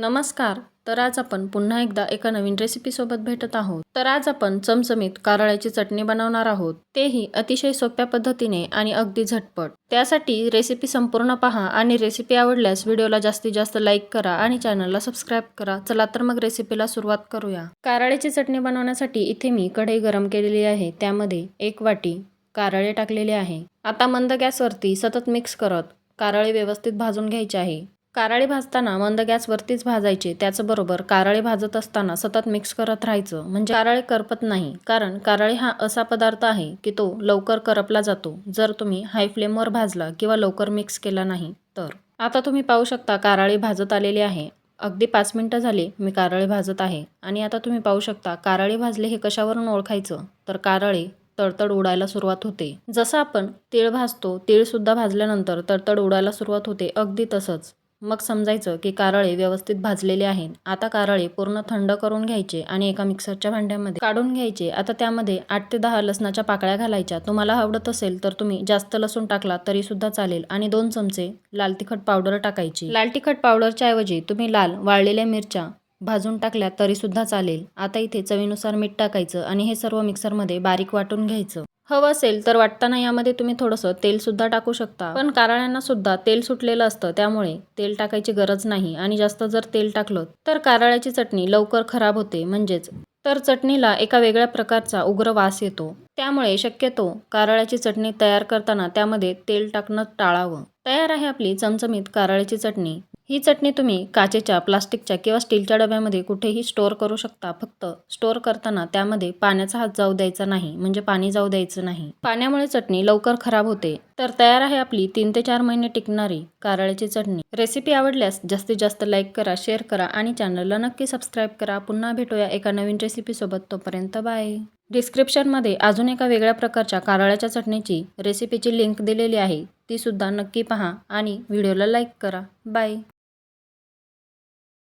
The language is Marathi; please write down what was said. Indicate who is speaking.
Speaker 1: नमस्कार. तर आज आपण पुन्हा एकदा एका नवीन रेसिपीसोबत भेटत आहोत. तर आज आपण चमचमीत कारळ्याची चटणी बनवणार आहोत. तेही अतिशय सोप्या पद्धतीने आणि अगदी झटपट. त्यासाठी रेसिपी संपूर्ण पहा आणि रेसिपी आवडल्यास व्हिडिओला जास्तीत जास्त लाईक करा आणि चॅनलला सबस्क्राईब करा. चला तर मग रेसिपीला सुरुवात करूया. कारळ्याची चटणी बनवण्यासाठी इथे मी कढई गरम केलेली आहे. त्यामध्ये एक वाटी कारळे टाकलेले आहे. आता मंद गॅसवरती सतत मिक्स करत कारळे व्यवस्थित भाजून घ्यायचे आहे. कारळे भाजताना मंद गॅसवरतीच भाजायचे त्याचबरोबर कारळे भाजत असताना सतत मिक्स करत राहायचं. म्हणजे कारळे करपत नाही कारण कारळे हा असा पदार्थ आहे की तो लवकर करपला जातो. जर तुम्ही हाय फ्लेमवर भाजला किंवा लवकर मिक्स केला नाही तर. आता तुम्ही पाहू शकता कारळे भाजत आलेले आहे. अगदी पाच मिनटं झाले मी कारळे भाजत आहे. आणि आता तुम्ही पाहू शकता कारळे भाजले हे कशावरून ओळखायचं? तर कारळे तडतड उडायला सुरुवात होते. जसं आपण तीळ भाजतो तीळसुद्धा भाजल्यानंतर तडतड उडायला सुरुवात होते. अगदी तसंच. मग समजायचं की कारळे व्यवस्थित भाजलेले आहेत. आता कारळे पूर्ण थंड करून घ्यायचे आणि एका मिक्सरच्या भांड्यामध्ये काढून घ्यायचे. आता त्यामध्ये आठ ते दहा लसणाच्या पाकळ्या घालायच्या. तुम्हाला आवडत असेल तर तुम्ही जास्त लसूण टाकला तरी सुद्धा चालेल आणि दोन चमचे लाल तिखट पावडर टाकायची. लाल तिखट पावडरच्या ऐवजी तुम्ही लाल वाळलेल्या मिरच्या भाजून टाकल्या तरी सुद्धा चालेल. आता इथे चवीनुसार मीठ टाकायचं आणि हे सर्व मिक्सरमध्ये बारीक वाटून घ्यायचं. हवं असेल तर वाटताना यामध्ये तुम्ही थोडंसं तेलसुद्धा टाकू शकता. पण कारळ्यांना सुद्धा तेल सुटलेलं असतं त्यामुळे तेल टाकायची गरज नाही. आणि जास्त जर तेल टाकलं तर कारळ्याची चटणी लवकर खराब होते. म्हणजेच तर चटणीला एका वेगळ्या प्रकारचा उग्र वास येतो. त्यामुळे शक्यतो कारळ्याची चटणी तयार करताना त्यामध्ये तेल टाकणं टाळावं. तयार आहे आपली चमचमीत कारळ्याची चटणी. ही चटणी तुम्ही काचेच्या प्लास्टिकच्या किंवा स्टीलच्या डब्यामध्ये कुठेही स्टोअर करू शकता. फक्त स्टोअर करताना त्यामध्ये पाण्याचा हात जाऊ द्यायचा नाही म्हणजे पाणी जाऊ द्यायचं नाही. पाण्यामुळे चटणी लवकर खराब होते. तर तयार आहे आपली तीन ते चार महिने टिकणारी कारळ्याची चटणी. रेसिपी आवडल्यास जास्तीत जास्त लाईक करा शेअर करा आणि चॅनलला नक्की सबस्क्राईब करा. पुन्हा भेटूया एका नवीन रेसिपीसोबत तोपर्यंत बाय. डिस्क्रिप्शनमध्ये अजून एका वेगळ्या प्रकारच्या कारळ्याच्या चटणीची रेसिपीची लिंक दिलेली आहे. ती सुद्धा नक्की पहा आणि व्हिडिओला लाईक करा. बाय.